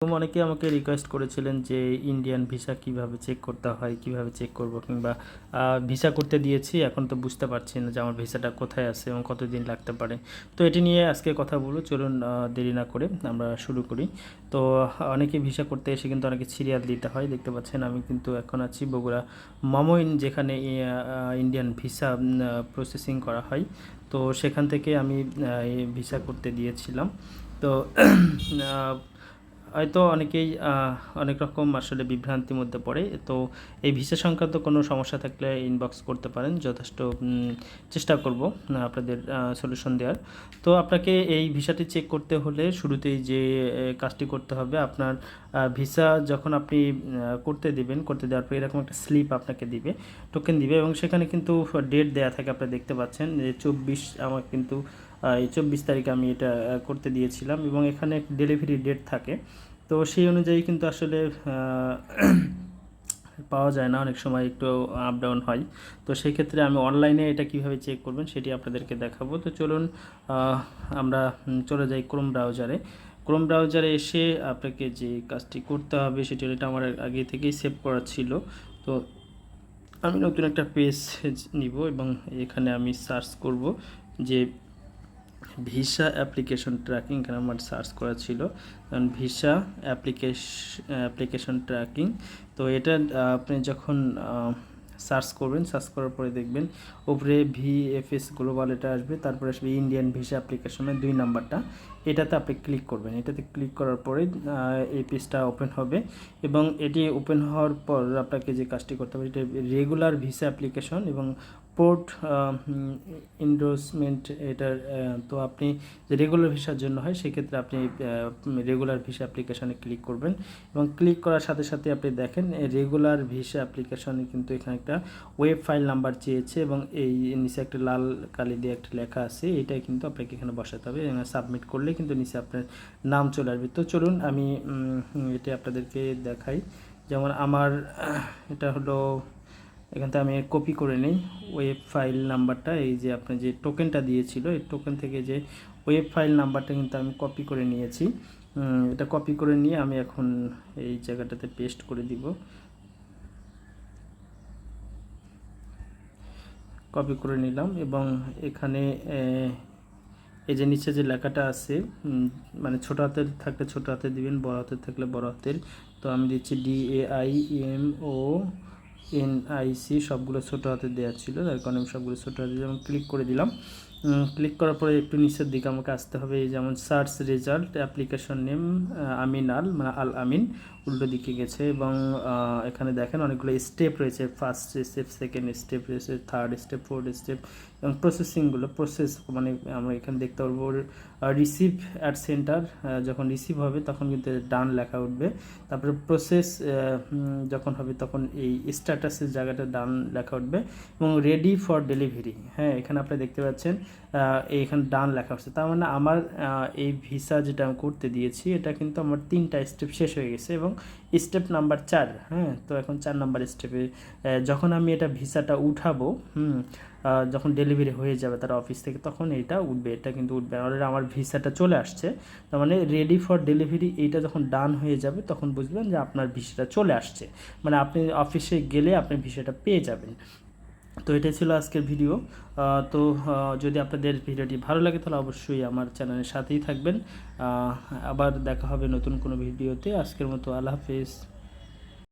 এবং অনেকে আমাকে রিকোয়েস্ট করেছিলেন যে ইন্ডিয়ান ভিসা কীভাবে চেক করতে হয়, কীভাবে চেক করব কিংবা ভিসা করতে দিয়েছি, এখন তো বুঝতে পারছি না যে আমার ভিসাটা কোথায় আছে এবং কতদিন লাগতে পারে। তো এটি নিয়ে আজকে কথা বলব, চলুন দেরি না করে আমরা শুরু করি। তো, অনেকে ভিসা করতে এসে কিন্তু অনেকে সিরিয়াল দিতে হয়, দেখতে পাচ্ছেন আমি কিন্তু এখন আছি বগুড়া মমইন, যেখানে ইন্ডিয়ান ভিসা প্রসেসিং করা হয়। তো সেখান থেকে আমি ভিসা করতে দিয়েছিলাম। তো হয়তো অনেকেই অনেক রকম আসলে বিভ্রান্তির মধ্যে পড়ে। তো এই ভিসা সংক্রান্ত কোনো সমস্যা থাকলে ইনবক্স করতে পারেন। যথেষ্ট চেষ্টা করব আপনাদের সলিউশন দেওয়ার। তো আপনাকে এই ভিসাটি চেক করতে হলে শুরুতেই যে কাজটি করতে হবে, আপনার ভিসা যখন আপনি করতে দিবেন, করতে দেওয়ার পর এরকম একটা স্লিপ আপনাকে দিবে টোকেন দিবে এবং সেখানে কিন্তু ডেট দেয়া থাকে আপনারা দেখতে পাচ্ছেন যে চব্বিশ, আমার কিন্তু এই চব্বিশ তারিখে আমি এটা করতে দিয়েছিলাম এবং এখানে ডেলিভারি ডেট থাকে। তো সেই অনুযায়ী কিন্তু আসলে পাওয়া যায় না, অনেক সময় একটু আপ ডাউন হয়। তো সেই ক্ষেত্রে আমি অনলাইনে এটা কীভাবে চেক করবেন সেটি আপনাদেরকে দেখাবো। তো চলুন আমরা চলে যাই ক্রোম ব্রাউজারে ক্রোম ব্রাউজারে এসে আপনাকে যে কাজটি করতে হবে সেটি এটা আমার আগে থেকেই সেভ করা ছিল। তো আমি নতুন একটা পেজ নিব এবং এখানে আমি সার্চ করব যে ভিসা অ্যাপ্লিকেশন ট্র্যাকিং এখানে আমার সার্চ করা ছিল। কারণ ভিসা অ্যাপ্লিকেশন অ্যাপ্লিকেশন ট্র্যাকিং, তো এটা আপনি যখন সার্চ করবেন, সার্চ করার পরে দেখবেন উপরে ভিএফএস গ্লোবাল এটা আসবে, তারপরে আসবে ইন্ডিয়ান ভিসা অ্যাপ্লিকেশনের দুই নাম্বারটা। এটাতে আপনি ক্লিক করবেন। এটাতে ক্লিক করার পরে এই পেজটা ওপেন হবে এবং এটি ওপেন হওয়ার পর আপনাকে যে কাজটি করতে হবে, এটা রেগুলার ভিসা অ্যাপ্লিকেশন এবং পোর্ট ইন্ডোসমেন্ট এটার তো আপনি যে রেগুলার ভিসার জন্য হয়, সেক্ষেত্রে আপনি রেগুলার ভিসা অ্যাপ্লিকেশনে ক্লিক করবেন এবং ক্লিক করার সাথে সাথে আপনি দেখেন রেগুলার ভিসা অ্যাপ্লিকেশনে কিন্তু এখানে একটা ওয়েব ফাইল নাম্বার চেয়েছে এবং এই নিচে একটা লাল কালি দিয়ে একটা লেখা আছে, এটাই কিন্তু আপনাকে এখানে বসাতে হবে সাবমিট করলে কিন্তু নিচে আপনার নাম চলে আসবে। তো চলুন আমি এটা আপনাদেরকে দেখাই। যেমন আমার এটা হলো এখান থেকে আমি কপি করে নিই। ওয়েব ফাইল নাম্বারটা এই যে আপনি যে টোকেনটা দিয়েছিল, এই টোকেন থেকে যে ওয়েব ফাইল নাম্বারটা কিন্তু আমি কপি করে নিয়েছি। এটা কপি করে নিয়ে আমি এখন এই জায়গাটাতে পেস্ট করে দিব। কপি করে নিলাম এবং এখানে এই যে নিচে যে লেখাটা আছে মানে ছোট হাতের থাকলে ছোট হাতে দিবেন, বড় হাতের থাকলে বড় হাতের। তো আমি দিচ্ছি D A I M O N I C সবগুলো ছোটো হাতে দেওয়া ছিল, তার কারণে আমি সবগুলো ছোটো হাতে যেমন ক্লিক করে দিলাম ক্লিক করার পরে একটু নিচের দিকে আমাকে আসতে হবে যেমন search result application name Amin Al মানে আল আমিন, উল্টো দিকে গেছে এবং এখানে দেখেন অনেকগুলো স্টেপ রয়েছে ফার্স্ট স্টেপ সেকেন্ড স্টেপ রয়েছে থার্ড স্টেপ ফোর্থ স্টেপ এবং প্রসেসিংগুলো প্রসেস মানে আমরা এখানে দেখতে পারব রিসিভ অ্যাট সেন্টার যখন রিসিভ হবে তখন কিন্তু ডান লেখা উঠবে, তারপরে প্রসেস যখন হবে তখন এই স্ট্যাটাসের জায়গাটা ডান লেখা উঠবে এবং রেডি ফর ডেলিভারি হ্যাঁ এখানে আপনি দেখতে পাচ্ছেন এইখানে ডান লেখা হচ্ছে তার মানে আমার এই ভিসা যেটা আমি করতে দিয়েছি, এটা কিন্তু আমার তিনটা স্টেপ শেষ হয়ে গেছে এবং স্টেপ নাম্বার চার হ্যাঁ? তো এখন চার নাম্বার স্টেপে যখন আমি এটা ভিসাটা উঠাবো, হুম যখন ডেলিভারি হয়ে যাবে তার অফিস থেকে, তখন এটা উঠবে, এটা কিন্তু উঠবে অলরেডি আমার ভিসাটা চলে আসছে। তার মানে রেডি ফর ডেলিভারি এইটা যখন ডান হয়ে যাবে, তখন বুঝবেন যে আপনার ভিসাটা চলে আসছে। মানে আপনি অফিসে গেলে আপনি ভিসাটা পেয়ে যাবেন। তো এটাই ছিল আজকের ভিডিও তো যদি আপনাদের ভিডিওটি ভালো লাগে, তাহলে অবশ্যই আমার চ্যানেলের সাথেই থাকবেন। আবার দেখা হবে নতুন কোনো ভিডিওতে আজকের মতো আল্লাহ হাফেজ।